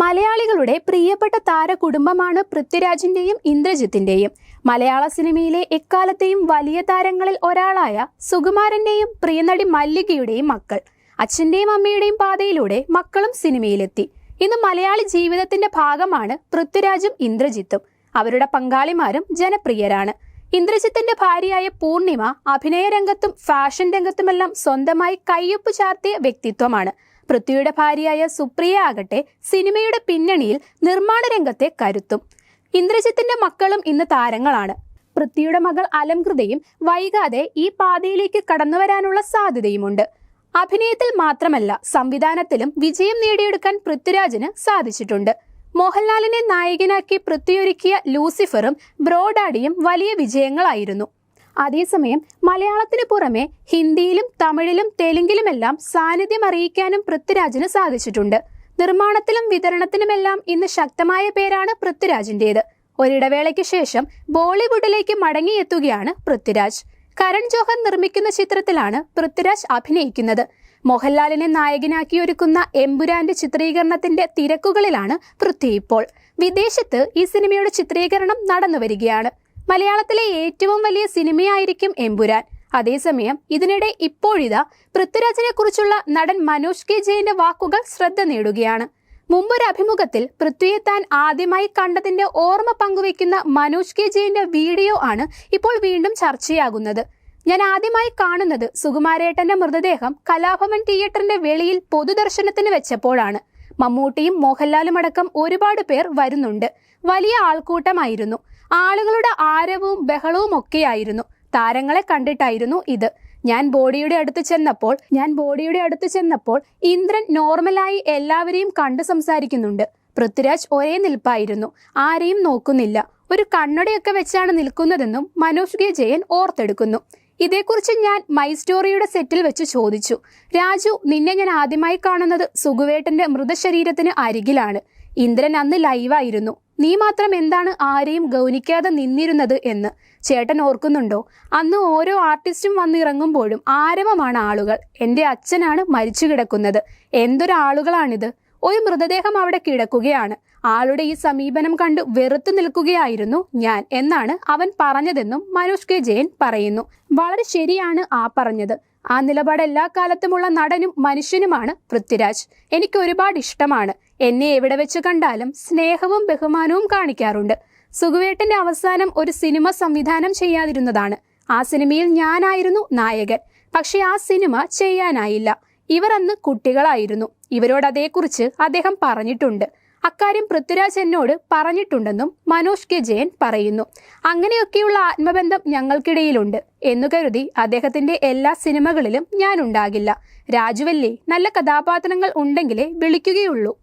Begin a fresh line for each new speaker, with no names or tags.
മലയാളികളുടെ പ്രിയപ്പെട്ട താര കുടുംബമാണ് പൃഥ്വിരാജിന്റെയും ഇന്ദ്രജിത്തിന്റെയും. മലയാള സിനിമയിലെ എക്കാലത്തെയും വലിയ താരങ്ങളിൽ ഒരാളായ സുകുമാരന്റെയും പ്രിയനടി മല്ലികയുടെയും മക്കൾ. അച്ഛന്റെയും അമ്മയുടെയും പാതയിലൂടെ മക്കളും സിനിമയിലെത്തി. ഇന്ന് മലയാളി ജീവിതത്തിന്റെ ഭാഗമാണ് പൃഥ്വിരാജും ഇന്ദ്രജിത്തും. അവരുടെ പങ്കാളിമാരും ജനപ്രിയരാണ്. ഇന്ദ്രജിത്തിന്റെ ഭാര്യയായ പൂർണിമ അഭിനയ രംഗത്തും ഫാഷൻ രംഗത്തുമെല്ലാം സ്വന്തമായി കയ്യൊപ്പ് ചാർത്തിയ വ്യക്തിത്വമാണ്. പൃഥ്വിയുടെ ഭാര്യയായ സുപ്രിയ ആകട്ടെ സിനിമയുടെ പിന്നണിയിൽ നിർമ്മാണ രംഗത്തെ കരുത്തും. ഇന്ദ്രജിത്തിന്റെ മക്കളും ഇന്ന് താരങ്ങളാണ്. പൃഥ്വിയുടെ മകൾ അലംകൃതയും വൈകാതെ ഈ പാതയിലേക്ക് കടന്നു വരാനുള്ള സാധ്യതയുമുണ്ട്. അഭിനയത്തിൽ മാത്രമല്ല സംവിധാനത്തിലും വിജയം നേടിയെടുക്കാൻ പൃഥ്വിരാജിന് സാധിച്ചിട്ടുണ്ട്. മോഹൻലാലിനെ നായകനാക്കി പൃഥ്വിയൊരുക്കിയ ലൂസിഫറും ബ്രോഡാഡിയും വലിയ വിജയങ്ങളായിരുന്നു. അതേസമയം മലയാളത്തിന് പുറമെ ഹിന്ദിയിലും തമിഴിലും തെലുങ്കിലുമെല്ലാം സാന്നിധ്യം അറിയിക്കാനും പൃഥ്വിരാജിന് സാധിച്ചിട്ടുണ്ട്. നിർമ്മാണത്തിലും വിതരണത്തിലുമെല്ലാം ഇന്ന് ശക്തമായ പേരാണ് പൃഥ്വിരാജിന്റേത്. ഒരിടവേളയ്ക്ക് ശേഷം ബോളിവുഡിലേക്ക് മടങ്ങിയെത്തുകയാണ് പൃഥ്വിരാജ്. കരൺ ജോഹർ നിർമ്മിക്കുന്ന ചിത്രത്തിലാണ് പൃഥ്വിരാജ് അഭിനയിക്കുന്നത്. മോഹൻലാലിനെ നായകനാക്കി ഒരുക്കുന്ന എമ്പുരാന്റെ ചിത്രീകരണത്തിന്റെ തിരക്കുകളിലാണ് പൃഥ്വി ഇപ്പോൾ. വിദേശത്ത് ഈ സിനിമയുടെ ചിത്രീകരണം നടന്നു വരികയാണ് മലയാളത്തിലെ ഏറ്റവും വലിയ സിനിമയായിരിക്കും എമ്പുരാൻ. അതേസമയം ഇതിനിടെ ഇപ്പോഴിതാ പൃഥ്വിരാജിനെ കുറിച്ചുള്ള നടൻ മനോജ് കെ ജയന്റെ വാക്കുകൾ ശ്രദ്ധ നേടുകയാണ്. മുമ്പൊരു അഭിമുഖത്തിൽ പൃഥ്വിയെ താൻ ആദ്യമായി കണ്ടതിന്റെ ഓർമ്മ പങ്കുവെക്കുന്ന മനോജ് കെ ജയന്റെ വീഡിയോ ആണ് ഇപ്പോൾ വീണ്ടും ചർച്ചയാകുന്നത്. ഞാൻ ആദ്യമായി കാണുന്നത് സുകുമാരേട്ടന്റെ മൃതദേഹം കലാഭവൻ തിയേറ്ററിന്റെ വെളിയിൽ പൊതുദർശനത്തിന് വെച്ചപ്പോഴാണ്. മമ്മൂട്ടിയും മോഹൻലാലും അടക്കം ഒരുപാട് പേർ വരുന്നുണ്ട്. വലിയ ആൾക്കൂട്ടമായിരുന്നു. ആളുകളുടെ ആരവവും ബഹളവും ഒക്കെയായിരുന്നു. താരങ്ങളെ കണ്ടിട്ടായിരുന്നു ഇത്. ഞാൻ ബോഡിയുടെ അടുത്ത് ചെന്നപ്പോൾ ഞാൻ ബോഡിയുടെ അടുത്ത് ചെന്നപ്പോൾ ഇന്ദ്രൻ നോർമലായി എല്ലാവരെയും കണ്ടു സംസാരിക്കുന്നുണ്ട്. പൃഥ്വിരാജ് ഒരേ നിൽപ്പായിരുന്നു. ആരെയും നോക്കുന്നില്ല. ഒരു കണ്ണടയൊക്കെ വെച്ചാണ് നിൽക്കുന്നതെന്നും മനോജ് കെ. ജയൻ ഓർത്തെടുക്കുന്നു. ഇതേക്കുറിച്ച് ഞാൻ മൈ സ്റ്റോറിയുടെ സെറ്റിൽ വെച്ച് ചോദിച്ചു. രാജു നിന്നെ ഞാൻ ആദ്യമായി കാണുന്നത് സുഖുവേട്ടന്റെ മൃതശരീരത്തിന് അരികിലാണ്. ഇന്ദ്രൻ അന്ന് ലൈവായിരുന്നു. നീ മാത്രം എന്താണ് ആരെയും ഗൗനിക്കാതെ നിന്നിരുന്നത് എന്ന് ചേട്ടൻ ഓർക്കുന്നുണ്ടോ? അന്ന് ഓരോ ആർട്ടിസ്റ്റും വന്നിറങ്ങുമ്പോഴും ആരവമാണ് ആളുകൾ. എന്റെ അച്ഛനാണ് മരിച്ചു കിടക്കുന്നത്. എന്തൊരാളുകളാണിത്? ഒരു മൃതദേഹം അവിടെ കിടക്കുകയാണ്. ആളുടെ ഈ സമീപനം കണ്ട് വെറുത്തു നിൽക്കുകയായിരുന്നു ഞാൻ എന്നാണ് അവൻ പറഞ്ഞതെന്നും മനോജ് കെ ജയൻ പറയുന്നു. വളരെ ശരിയാണ് ആ പറഞ്ഞത്. ആ നിലപാട് എല്ലാ കാലത്തുമുള്ള നടനും മനുഷ്യനുമാണ് പൃഥ്വിരാജ്. എനിക്ക് ഒരുപാട് ഇഷ്ടമാണ്. എന്നെ എവിടെ വെച്ച് കണ്ടാലും സ്നേഹവും ബഹുമാനവും കാണിക്കാറുണ്ട്. സുഖുവേട്ടന്റെ അവസാനം ഒരു സിനിമ സംവിധാനം ചെയ്യാതിരുന്നതാണ്. ആ സിനിമയിൽ ഞാനായിരുന്നു നായകൻ. പക്ഷെ ആ സിനിമ ചെയ്യാനായില്ല. ഇവർ അന്ന് കുട്ടികളായിരുന്നു. ഇവരോട് അതേക്കുറിച്ച് അദ്ദേഹം പറഞ്ഞിട്ടുണ്ട്. അക്കാര്യം പൃഥ്വിരാജ് എന്നോട് പറഞ്ഞിട്ടുണ്ടെന്നും മനോജ് കെ. ജയൻ പറയുന്നു. അങ്ങനെയൊക്കെയുള്ള ആത്മബന്ധം ഞങ്ങൾക്കിടയിലുണ്ട് എന്നു കരുതി അദ്ദേഹത്തിന്റെ എല്ലാ സിനിമകളിലും ഞാൻ ഉണ്ടാകില്ല രാജുവല്ലേ നല്ല കഥാപാത്രങ്ങൾ ഉണ്ടെങ്കിലേ വിളിക്കുകയുള്ളൂ.